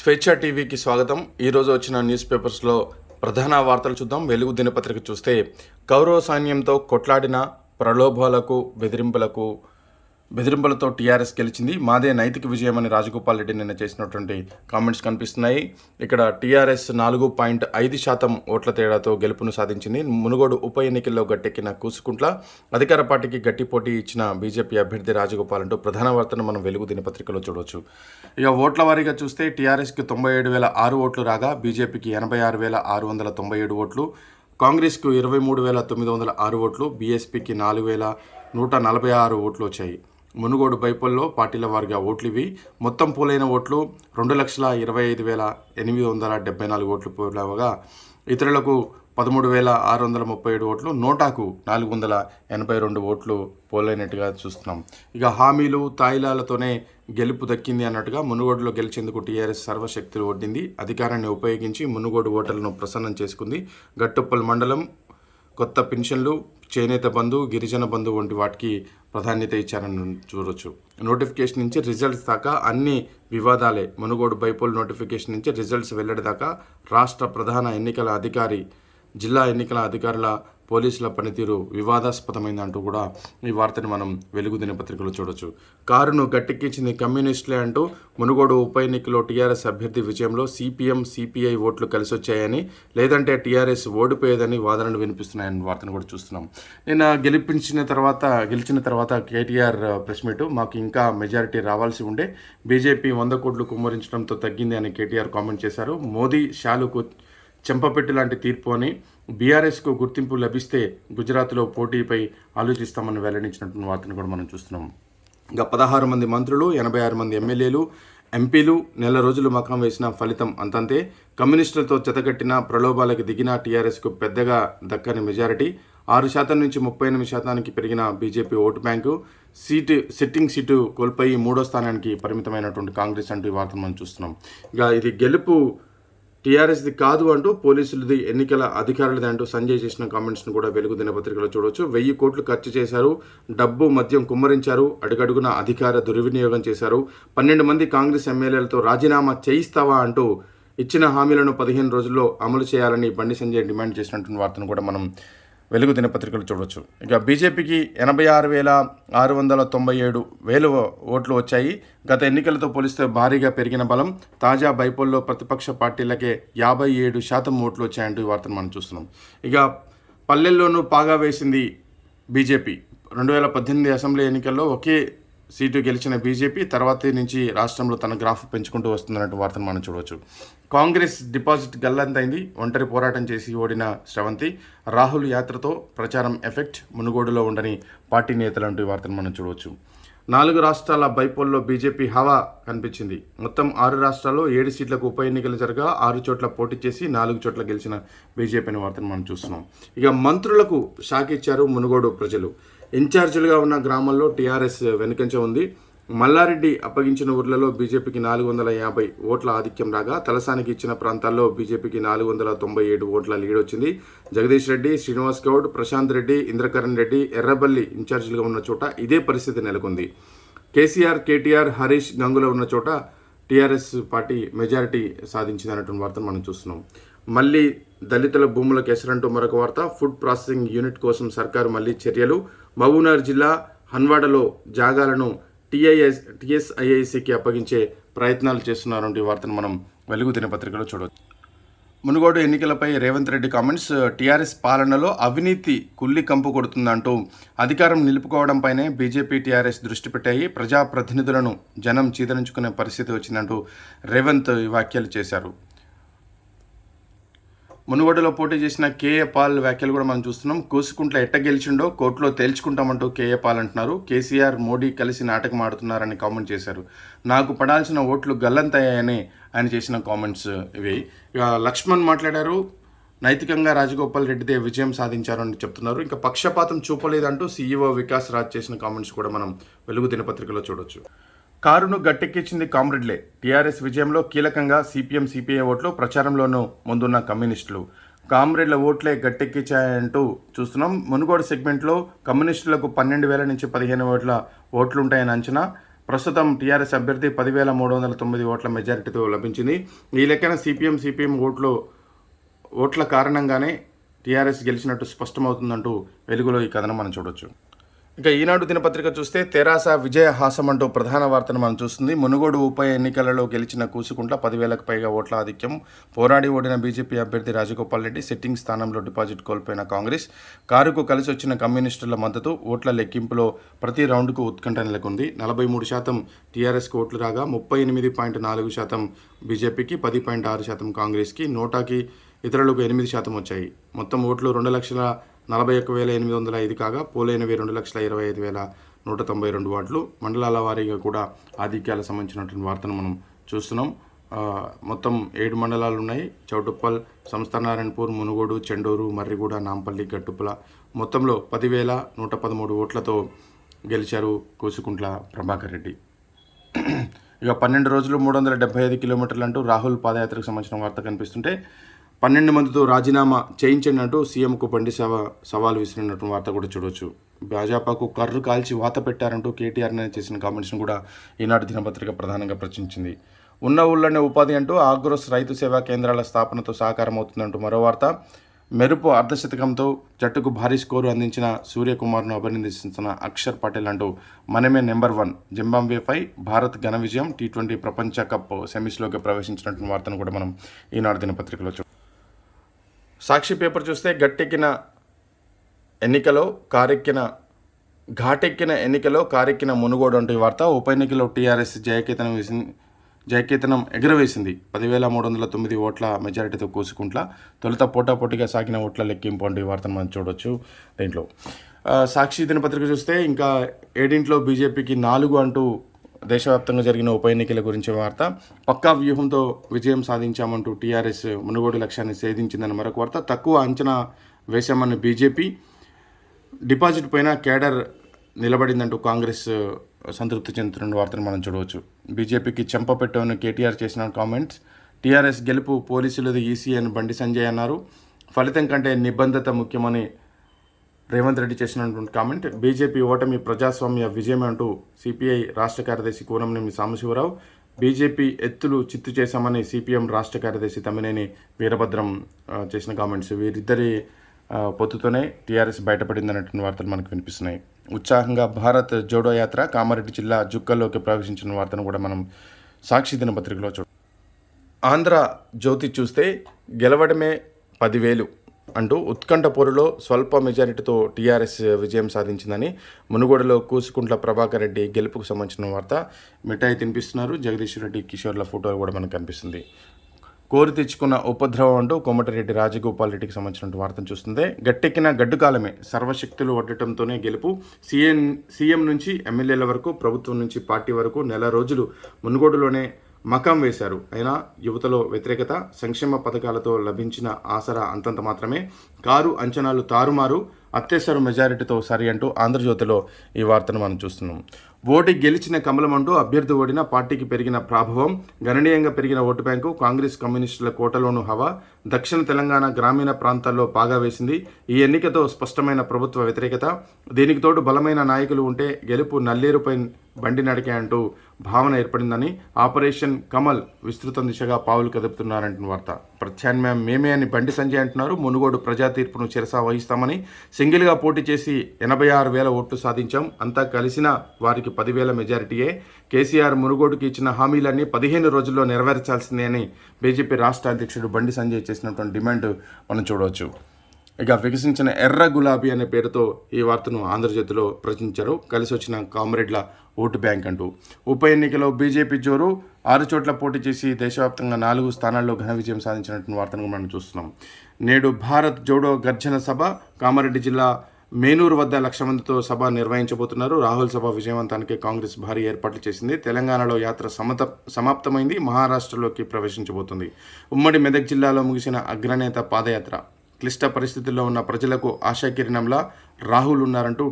స్వేచ్ఛ టీవీకి స్వాగతం. ఈరోజు వచ్చిన న్యూస్ పేపర్స్లో ప్రధాన వార్తలు చూద్దాం. వెలుగు దినపత్రిక చూస్తే కౌరవ సైన్యంతో కొట్లాడిన ప్రలోభాలకు బెదిరింపులకు బెదిరింపులతో టీఆర్ఎస్ గెలిచింది. మాదే నైతిక విజయం అని రాజగోపాల్ రెడ్డి నిన్న చేసినటువంటి కామెంట్స్ కనిపిస్తున్నాయి. ఇక్కడ టీఆర్ఎస్ నాలుగు పాయింట్ ఐదు శాతం ఓట్ల తేడాతో గెలుపును సాధించింది. మునుగోడు ఉప ఎన్నికల్లో గట్టెక్కిన కూసుకుంట్ల అధికార పార్టీకి గట్టి పోటీ ఇచ్చిన బీజేపీ అభ్యర్థి రాజగోపాల్ అంటూ ప్రధాన వార్తను మనం వెలుగు దినపత్రికలో చూడవచ్చు ఇక ఓట్ల వారీగా చూస్తే టీఆర్ఎస్కి తొంభై ఏడు వేల ఆరు ఓట్లు రాగా బీజేపీకి ఎనభై ఆరు వేల ఆరు వందల తొంభై ఏడు ఓట్లు కాంగ్రెస్కు ఇరవై మూడు వేల తొమ్మిది వందల ఆరు ఓట్లు బీఎస్పీకి నాలుగు వేల నూట నలభై ఆరు ఓట్లు వచ్చాయి. మునుగోడు బైపల్లో పార్టీల వారిగా ఓట్లు ఇవి మొత్తం పోలైన ఓట్లు రెండు లక్షల ఇరవై ఐదు వేల ఎనిమిది వందల డెబ్బై నాలుగు ఓట్లు పోలవగా ఇతరులకు పదమూడు వేల ఆరు వందల ముప్పై ఏడు ఓట్లు నోటాకు నాలుగు వందల ఎనభై రెండు ఓట్లు పోలైనట్టుగా చూస్తున్నాం. ఇక హామీలు తాయిలాలతోనే గెలుపు దక్కింది అన్నట్టుగా మునుగోడులో గెలిచేందుకు టీఆర్ఎస్ సర్వశక్తులు ఒడ్డింది. అధికారాన్ని ఉపయోగించి మునుగోడు ఓటర్లను ప్రసన్నం చేసుకుంది. గట్టుప్పల్ మండలం కొత్త పెన్షన్లు చేనేత బంధు గిరిజన బంధు వంటి వాటికి ప్రాధాన్యత ఇచ్చారని చూడొచ్చు. నోటిఫికేషన్ నుంచి రిజల్ట్స్ దాకా అన్ని వివాదాలే. మునుగోడు బైపోల్ నోటిఫికేషన్ నుంచి రిజల్ట్స్ వెల్లడి దాకా రాష్ట్ర ప్రధాన ఎన్నికల అధికారి జిల్లా ఎన్నికల అధికారుల పోలీసుల పనితీరు వివాదాస్పదమైందంటూ కూడా ఈ వార్తని మనం వెలుగు దినపత్రికలో చూడొచ్చు. కారును గట్టెక్కించింది కమ్యూనిస్టులే అంటూ మునుగోడు ఉప ఎన్నికలో టీఆర్ఎస్ అభ్యర్థి విజయంలో సిపిఎం సిపిఐ ఓట్లు కలిసి వచ్చాయని లేదంటే టీఆర్ఎస్ ఓడిపోయేదని వాదనలు వినిపిస్తున్నాయని వార్తను కూడా చూస్తున్నాం. నిన్న గెలిపించిన తర్వాత గెలిచిన తర్వాత కేటీఆర్ ప్రెస్ మీట్ మాకు ఇంకా మెజారిటీ రావాల్సి ఉండే. బీజేపీ వంద కోట్లు కుమ్మరించడంతో తగ్గింది అని కేటీఆర్ కామెంట్ చేశారు. మోదీ షాలుకు చెంపపెట్టు లాంటి తీర్పు అని బీఆర్ఎస్కు గుర్తింపు లభిస్తే గుజరాత్లో పోటీపై ఆలోచిస్తామని వెల్లడించినటువంటి వార్తను కూడా మనం చూస్తున్నాం. ఇంకా పదహారు మంది మంత్రులు ఎనభై ఆరు మంది ఎమ్మెల్యేలు ఎంపీలు నెల రోజులు మకం వేసిన ఫలితం అంతంతే. కమ్యూనిస్టులతో చెతగట్టిన ప్రలోభాలకు దిగిన టీఆర్ఎస్కు పెద్దగా దక్కని మెజారిటీ. ఆరు శాతం నుంచి ముప్పై ఎనిమిది శాతానికి పెరిగిన BJP vote bank. Seat sitting seat కోల్పోయి మూడో స్థానానికి పరిమితమైనటువంటి కాంగ్రెస్ అంటూ ఈ వార్తను మనం చూస్తున్నాం. ఇక ఇది గెలుపు టీఆర్ఎస్ది కాదు అంటూ పోలీసులది ఎన్నికల అధికారులది అంటూ సంజయ్ చేసిన కామెంట్స్ను కూడా వెలుగు దినపత్రికలో చూడవచ్చు వెయ్యి కోట్లు ఖర్చు చేశారు డబ్బు మద్యం కుమ్మరించారు అడుగడుగున అధికార దుర్వినియోగం చేశారు. పన్నెండు మంది కాంగ్రెస్ ఎమ్మెల్యేలతో రాజీనామా చేయిస్తావా అంటూ ఇచ్చిన హామీలను పదిహేను రోజుల్లో అమలు చేయాలని బండి సంజయ్ డిమాండ్ చేసినటువంటి వార్తను కూడా మనం వెలుగు దినపత్రికలు చూడవచ్చు ఇక బీజేపీకి ఎనభై ఆరు వేల ఆరు వందల తొంభై ఏడు వేలు ఓట్లు వచ్చాయి. గత ఎన్నికలతో పోలిస్తే భారీగా పెరిగిన బలం తాజా బైపోల్లో ప్రతిపక్ష పార్టీలకే యాభై ఏడు శాతం ఓట్లు వచ్చాయంటూ ఈ వార్తను మనం చూస్తున్నాం. ఇక పల్లెల్లోనూ పాగా వేసింది బీజేపీ. రెండు వేల పద్దెనిమిది అసెంబ్లీ ఎన్నికల్లో ఒకే సీటు గెలిచిన బీజేపీ తర్వాత నుంచి రాష్ట్రంలో తన గ్రాఫ్ పెంచుకుంటూ వస్తుందన్నట్టు వార్తను మనం చూడవచ్చు. కాంగ్రెస్ డిపాజిట్ గల్లంతైంది. ఒంటరి పోరాటం చేసి ఓడిన శ్రవంతి రాహుల్ యాత్రతో ప్రచారం ఎఫెక్ట్ మునుగోడులో ఉండని పార్టీ నేతలు అంటూ వార్తను మనం చూడవచ్చు. నాలుగు రాష్ట్రాల బైపోల్లో బీజేపీ హవా కనిపించింది. మొత్తం ఆరు రాష్ట్రాల్లో ఏడు సీట్లకు ఉప ఎన్నికలు జరగా ఆరు చోట్ల పోటీ చేసి నాలుగు చోట్ల గెలిచిన బీజేపీ అనే వార్తను మనం చూస్తున్నాం. ఇక మంత్రులకు షాక్ ఇచ్చారు మునుగోడు ప్రజలు. ఇన్ఛార్జీలుగా ఉన్న గ్రామాల్లో టీఆర్ఎస్ వెనుకంచ ఉంది. మల్లారెడ్డి అప్పగించిన ఊర్లలో బీజేపీకి నాలుగు వందల యాభై ఓట్ల ఆధిక్యం రాగా తలసానికి ఇచ్చిన ప్రాంతాల్లో బీజేపీకి నాలుగు వందల తొంభై ఏడు ఓట్ల లీడ్ వచ్చింది. జగదీష్ రెడ్డి శ్రీనివాస్ గౌడ్ ప్రశాంత్ రెడ్డి ఇంద్రకరణ్ రెడ్డి ఎర్రబల్లి ఇన్ఛార్జీలుగా ఉన్న చోట ఇదే పరిస్థితి నెలకొంది. కేసీఆర్ కేటీఆర్ హరీష్ గంగుల ఉన్న చోట టీఆర్ఎస్ పార్టీ మెజారిటీ సాధించింది అన్నటువంటి వార్తను మనం చూస్తున్నాం. మళ్ళీ దళితుల భూముల కేసరంటూ మరొక వార్త. ఫుడ్ ప్రాసెసింగ్ యూనిట్ కోసం సర్కారు మళ్ళీ చర్యలు. మహబూబ్నగర్ జిల్లా హన్వాడలో జాగాలను టీఐఎస్ టీఎస్ఐఐసికి అప్పగించే ప్రయత్నాలు చేస్తున్నారంటే వార్తను మనం వెలుగు దినపత్రికలో చూడవచ్చు. మునుగోడు ఎన్నికలపై రేవంత్ రెడ్డి కామెంట్స్ టీఆర్ఎస్ పాలనలో అవినీతి కుల్లి కంపు కొడుతుందంటూ అధికారం నిలుపుకోవడంపైనే బీజేపీ టీఆర్ఎస్ దృష్టి పెట్టాయి. ప్రజాప్రతినిధులను జనం చీదరించుకునే పరిస్థితి వచ్చిందంటూ రేవంత్ వ్యాఖ్యలు చేశారు. మునుగోడలో పోటీ చేసిన కేఏ పాల్ వ్యాఖ్యలు కూడా మనం చూస్తున్నాం. కూసుకుంట్ల ఎట్ట గెలిచిండో కోర్టులో తేల్చుకుంటామంటూ కేఏ పాల్ అంటున్నారు. కేసీఆర్ మోడీ కలిసి నాటకం ఆడుతున్నారని కామెంట్ చేశారు. నాకు పడాల్సిన ఓట్లు గల్లంతయ్యాయని ఆయన చేసిన కామెంట్స్ ఇవి. ఇక లక్ష్మణ్ మాట్లాడారు. నైతికంగా రాజగోపాల్ రెడ్డిదే విజయం సాధించారు అని చెప్తున్నారు. ఇంకా పక్షపాతం చూపలేదంటూ సీఈఓ వికాస్ రాజ్ చేసిన కామెంట్స్ కూడా మనం వెలుగు దినపత్రికలో చూడొచ్చు. కారును గట్టెక్కించింది కామ్రెడ్లే. టీఆర్ఎస్ విజయంలో కీలకంగా సిపిఎం సిపిఐ ఓట్లు ప్రచారంలోనూ ముందున్న కమ్యూనిస్టులు. కామ్రేడ్ల ఓట్లే గట్టెక్కించాయంటూ చూస్తున్నాం. మునుగోడు సెగ్మెంట్లో కమ్యూనిస్టులకు పన్నెండు వేల నుంచి పదిహేను ఓట్ల ఓట్లుంటాయని అంచనా. ప్రస్తుతం టీఆర్ఎస్ అభ్యర్థి పదివేల మూడు వందల తొమ్మిది ఓట్ల మెజారిటీతో లభించింది. ఈ లెక్కన సిపిఎం సిపిఎం ఓట్లు ఓట్ల కారణంగానే టీఆర్ఎస్ గెలిచినట్టు స్పష్టమవుతుందంటూ వెలుగులో ఈ కథనం మనం చూడొచ్చు. ఇక ఈనాడు దినపత్రిక చూస్తే తెరాస విజయ హాసం అంటూ ప్రధాన వార్తను మనం చూస్తుంది. మునుగోడు ఉప ఎన్నికలలో గెలిచిన కూసుకుంట్ల పదివేలకు పైగా ఓట్ల ఆధిక్యం. పోరాడి ఓడిన బీజేపీ అభ్యర్థి రాజగోపాల్ రెడ్డి సిట్టింగ్ స్థానంలో డిపాజిట్ కోల్పోయిన కాంగ్రెస్. కారుకు కలిసి వచ్చిన కమ్యూనిస్టుల మద్దతు ఓట్ల లెక్కింపులో ప్రతి రౌండ్కు ఉత్కంఠ నెలకొంది. నలభై మూడు శాతం టీఆర్ఎస్కి ఓట్లు రాగా ముప్పై ఎనిమిది పాయింట్ నాలుగు శాతం బీజేపీకి పది పాయింట్ ఆరు శాతం కాంగ్రెస్కి నోటాకి ఇతరులకు ఎనిమిది శాతం వచ్చాయి. మొత్తం ఓట్లు రెండు లక్షల నలభై ఒక్క వేల ఎనిమిది వందల ఐదు కాగా పోలైనవి రెండు లక్షల ఇరవై ఐదు వేల నూట తొంభై రెండు వార్డులు మండలాల వారీగా కూడా ఆధిక్యాలకు సంబంధించినటువంటి వార్తను మనం చూస్తున్నాం. మొత్తం ఏడు మండలాలు ఉన్నాయి. చౌటుప్పల్ సంస్థనారాయణపూర్ మునుగోడు చెండూరు మర్రిగూడ నాంపల్లి గట్టుపుల మొత్తంలో పదివేల నూట పదమూడు ఓట్లతో గెలిచారు కోసుకుంట్ల ప్రభాకర్ రెడ్డి. ఇక పన్నెండు రోజులు మూడు వందల డెబ్బై ఐదు కిలోమీటర్లు అంటూ రాహుల్ పాదయాత్రకు సంబంధించిన వార్త కనిపిస్తుంటే పన్నెండు మందితో రాజీనామా చేయించండి అంటూ సీఎంకు బండి సవ సవాల్ విసిరినటువంటి వార్త కూడా చూడొచ్చు. భాజపాకు కర్రు కాల్చి వాత పెట్టారంటూ కేటీఆర్ చేసిన కామెంట్స్ను కూడా ఈనాడు దినపత్రిక ప్రధానంగా ప్రచురించింది. ఉన్న ఊళ్ళోనే ఉపాధి అంటూ ఆగ్రోస్ రైతు సేవా కేంద్రాల స్థాపనతో సహకారం అవుతుందంటూ మరో వార్త. మెరుపు అర్ధశతకంతో జట్టుకు భారీ స్కోరు అందించిన సూర్యకుమార్ను అభినందిస్తున్న అక్షర్ పటేల్ అంటూ మనమే నెంబర్ వన్. జింబాబ్వేపై భారత్ ఘన విజయం టీ ట్వంటీ ప్రపంచ కప్ సెమీస్లోకి ప్రవేశించినటువంటి వార్తను కూడా మనం ఈనాడు దినపత్రికలో చూ సాక్షి పేపర్ చూస్తే గట్టెక్కిన ఎన్నికలో కారెక్కిన ఘాటెక్కిన ఎన్నికలో కారెక్కిన మునుగోడు వంటి వార్త. ఉప ఎన్నికలో టీఆర్ఎస్ జయకేతనం వేసింది జయకేతనం ఎగురవేసింది. పదివేల మూడు వందల తొమ్మిది ఓట్ల మెజారిటీతో కూసుకుంట్ల తొలుత పోటాపోటీగా సాగిన ఓట్ల లెక్కింపు వంటి వార్తను మనం చూడొచ్చు దీంట్లో. సాక్షి దినపత్రిక చూస్తే ఇంకా ఏడింట్లో బీజేపీకి నాలుగు అంటూ దేశవ్యాప్తంగా జరిగిన ఉప ఎన్నికల గురించి వార్త. పక్కా వ్యూహంతో విజయం సాధించామంటూ టీఆర్ఎస్ మునుగోడు లక్ష్యాన్ని సేధించిందని మరొక వార్త. తక్కువ అంచనా వేశామని బీజేపీ. డిపాజిట్ పైన కేడర్ నిలబడిందంటూ కాంగ్రెస్ సంతృప్తి చెందుతున్న వార్తను మనం చూడవచ్చు. బీజేపీకి చెంపపెట్టమని కేటీఆర్ చేసిన కామెంట్స్. టీఆర్ఎస్ గెలుపు పోలీసులది ఈసీ అని బండి సంజయ్ అన్నారు. ఫలితం కంటే నిబంధత ముఖ్యమని రేవంత్ రెడ్డి చేసినటువంటి కామెంట్ బీజేపీ ఓటమి ప్రజాస్వామ్య విజయం అంటూ సిపిఐ రాష్ట్ర కార్యదర్శి కూనంనేని సాంబశివరావు బీజేపీ ఎత్తులు చిత్తు చేశామని సిపిఎం రాష్ట్ర కార్యదర్శి తమ్మినేని వీరభద్రం చేసిన కామెంట్స్ వీరిద్దరి పొత్తుతోనే టీఆర్ఎస్ బయటపడిందన్నటువంటి వార్తలు మనకు వినిపిస్తున్నాయి. ఉత్సాహంగా భారత్ జోడో యాత్ర కామారెడ్డి జిల్లా జుక్కల్లోకి ప్రవేశించిన వార్తను కూడా మనం సాక్షి దినపత్రికలో చూడ ఆంధ్ర జ్యోతి చూస్తే గెలవడమే పదివేలు. అంటూ ఉత్కంఠ పోరులో స్వల్ప మెజారిటీతో టీఆర్ఎస్ విజయం సాధించిందని మునుగోడులో కూసుకుంట్ల ప్రభాకర్ రెడ్డి గెలుపుకు సంబంధించిన వార్త మిఠాయి తినిపిస్తున్నారు. జగదీష్ రెడ్డి కిషోర్ల ఫోటో కూడా మనకు కనిపిస్తుంది. కోరి తెచ్చుకున్న ఉపద్రవం అంటూ కోమటిరెడ్డి రాజగోపాల్ రెడ్డికి సంబంధించిన వార్తను చూస్తుంది. గట్టెక్కిన గడ్డుకాలమే సర్వశక్తులు వడ్డటంతోనే గెలుపు. సీఎం సీఎం నుంచి ఎమ్మెల్యేల వరకు ప్రభుత్వం నుంచి పార్టీ వరకు నెల రోజులు మునుగోడులోనే మకాం వేశారు. అయినా యువతలో వ్యతిరేకత సంక్షేమ పథకాలతో లభించిన ఆసరా అంతంత మాత్రమే. కారు అంచనాలు తారుమారు అత్యవసర మెజారిటీతో సరి అంటూ ఆంధ్రజ్యోతిలో ఈ వార్తను మనం చూస్తున్నాం. ఓటు గెలిచిన కమలం అంటూ అభ్యర్థి ఓడిన పార్టీకి పెరిగిన ప్రాభవం గణనీయంగా పెరిగిన ఓటు బ్యాంకు కాంగ్రెస్ కమ్యూనిస్టుల కోటలోను హవా. దక్షిణ తెలంగాణ గ్రామీణ ప్రాంతాల్లో పాగా వేసింది. ఈ ఎన్నికతో స్పష్టమైన ప్రభుత్వ వ్యతిరేకత. దీనికి తోడు బలమైన నాయకులు ఉంటే గెలుపు నల్లేరుపై బండి నడికే అంటూ భావన ఏర్పడిందని ఆపరేషన్ కమల్ విస్తృత దిశగా పావులు కదుపుతున్నారంటున్న వార్త. ప్రత్యామ్నాయం మేమే అని బండి సంజయ్ అంటున్నారు. మునుగోడు ప్రజా తీర్పును చిరసా వహిస్తామని సింగిల్గా పోటీ చేసి ఎనభై ఆరు వేల ఓట్లు సాధించాం. అంతా కలిసిన వారికి పదివేల మెజారిటీయే. కేసీఆర్ మునుగోడుకి ఇచ్చిన హామీలన్నీ పదిహేను రోజుల్లో నెరవేర్చాల్సిందే అని బీజేపీ రాష్ట్ర అధ్యక్షుడు బండి సంజయ్ చేసినటువంటి డిమాండ్ మనం చూడవచ్చు. ఇక వికసించిన ఎర్ర గులాబీ అనే పేరుతో ఈ వార్తను ఆంధ్రజ్యోతిలో ప్రచురించారు. కలిసి వచ్చిన కామ్రేడ్ల ఓటు బ్యాంక్ అంటూ. ఉప ఎన్నికలో బీజేపీ జోరు ఆరు చోట్ల పోటీ చేసి దేశవ్యాప్తంగా నాలుగు స్థానాల్లో ఘన విజయం సాధించినటువంటి వార్తను మనం చూస్తున్నాం. నేడు భారత్ జోడో గర్జన సభ కామారెడ్డి జిల్లా మేనూరు వద్ద లక్ష మందితో సభ నిర్వహించబోతున్నారు. రాహుల్ సభ విజయవంతానికి కాంగ్రెస్ భారీ ఏర్పాట్లు చేసింది. తెలంగాణలో యాత్ర సమత సమాప్తమైంది. మహారాష్ట్రలోకి ప్రవేశించబోతుంది. ఉమ్మడి మెదక్ జిల్లాలో ముగిసిన అగ్రనేత పాదయాత్ర. క్లిష్ట పరిస్థితుల్లో ఉన్న ప్రజలకు ఆశాకిరణంలా Rahul ఉన్నారంటూ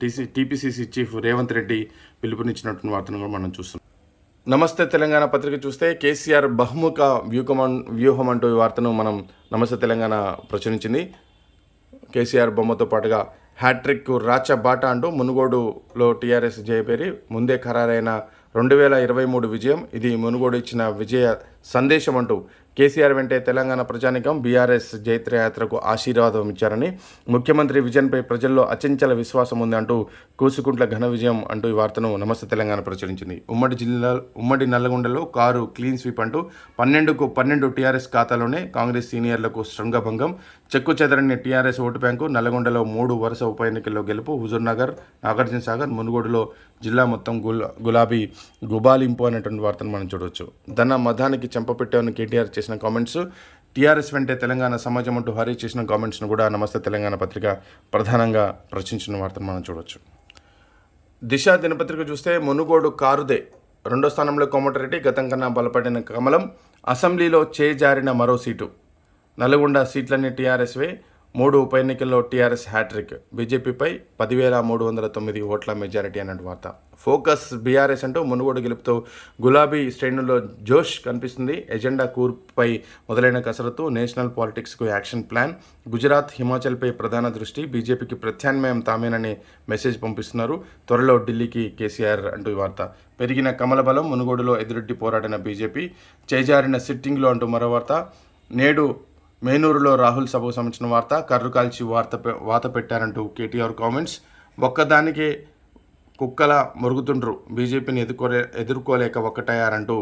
TC TPCC chief Revanth Reddy పిలుపునిచ్చినటువంటి వార్తను కూడా మనం చూస్తున్నాం. నమస్తే తెలంగాణ పత్రిక చూస్తే కేసీఆర్ బహుముఖ వ్యూహం వ్యూహం అంటూ ఈ వార్తను మనం నమస్తే తెలంగాణ ప్రచురించింది. కేసీఆర్ బొమ్మతో పాటుగా హ్యాట్రిక్ రాచ బాట అంటూ మునుగోడులో టీఆర్ఎస్ జయపేరి ముందే ఖరారైన రెండు వేల ఇరవై మూడు విజయం ఇది మునుగోడు ఇచ్చిన విజయ సందేశం అంటూ కేసీఆర్ వెంటే తెలంగాణ ప్రజానికం బీఆర్ఎస్ జైత్రయాత్రకు ఆశీర్వాదం ఇచ్చారని ముఖ్యమంత్రి విజన్పై ప్రజల్లో అచంచల విశ్వాసం ఉంది అంటూ కూసుకుంట్ల ఘన విజయం అంటూ ఈ వార్తను నమస్తే తెలంగాణ ప్రచురించింది. ఉమ్మడి జిల్లా ఉమ్మడి నల్లగొండలో కారు క్లీన్ స్వీప్ అంటూ పన్నెండుకు పన్నెండు టీఆర్ఎస్ ఖాతాలోనే కాంగ్రెస్ సీనియర్లకు శృంగభంగం చెక్కు చెదరని టీఆర్ఎస్ ఓటు బ్యాంకు నల్లగొండలో మూడు వరుస ఉప ఎన్నికల్లో గెలుపు. హుజూర్ నగర్ నాగార్జున సాగర్ మునుగోడులో జిల్లా మొత్తం గుల్ గులాబీ గుబాలింపు అనేటువంటి వార్తను మనం చూడవచ్చు ధన మతానికి చెంపపెట్టామని కేటీఆర్ చేసిన కామెంట్స్. టీఆర్ఎస్ వెంటే తెలంగాణ సమాజం అంటూ హరి చేసిన కామెంట్స్ను కూడా నమస్తే తెలంగాణ పత్రిక ప్రధానంగా ప్రచురించిన వార్తను మనం చూడవచ్చు దిశ దినపత్రిక చూస్తే మునుగోడు కారుదే. రెండో స్థానంలో కోమటిరెడ్డి గతం కన్నా బలపడిన కమలం. అసెంబ్లీలో చేజారిన మరో సీటు. నల్గొండ సీట్లన్నీ టీఆర్ఎస్వే మూడు ఉప ఎన్నికల్లో టీఆర్ఎస్ హ్యాట్రిక్. బీజేపీపై పదివేల మూడు వందల తొమ్మిది ఓట్ల మెజారిటీ అన్నట్టు వార్త. ఫోకస్ బీఆర్ఎస్ అంటూ మునుగోడు గెలుపుతో గులాబీ శ్రేణుల్లో జోష్ కనిపిస్తుంది. ఎజెండా కూర్పుపై మొదలైన కసరత్తు నేషనల్ పాలిటిక్స్కు యాక్షన్ ప్లాన్. గుజరాత్ హిమాచల్పై ప్రధాన దృష్టి. బీజేపీకి ప్రత్యామ్నాయం తామేనని మెసేజ్ పంపిస్తున్నారు. త్వరలో ఢిల్లీకి కేసీఆర్ అంటూ వార్త. పెరిగిన కమల బలం మునుగోడులో ఎదురెడ్డి పోరాడిన బీజేపీ. చేజారిన సిట్టింగ్లో అంటూ మరో వార్త. నేడు మేనూరులో రాహుల్ సభకు సంబంధించిన వార్త కర్రు కాల్చి వార్త వాత పెట్టారంటూ కేటీఆర్ కామెంట్స్. ఒక్కదానికే కుక్కల మురుగుతుండ్రు. బీజేపీని ఎదుర్కోలే ఎదుర్కోలేక ఒక్కటయ్యారంటూ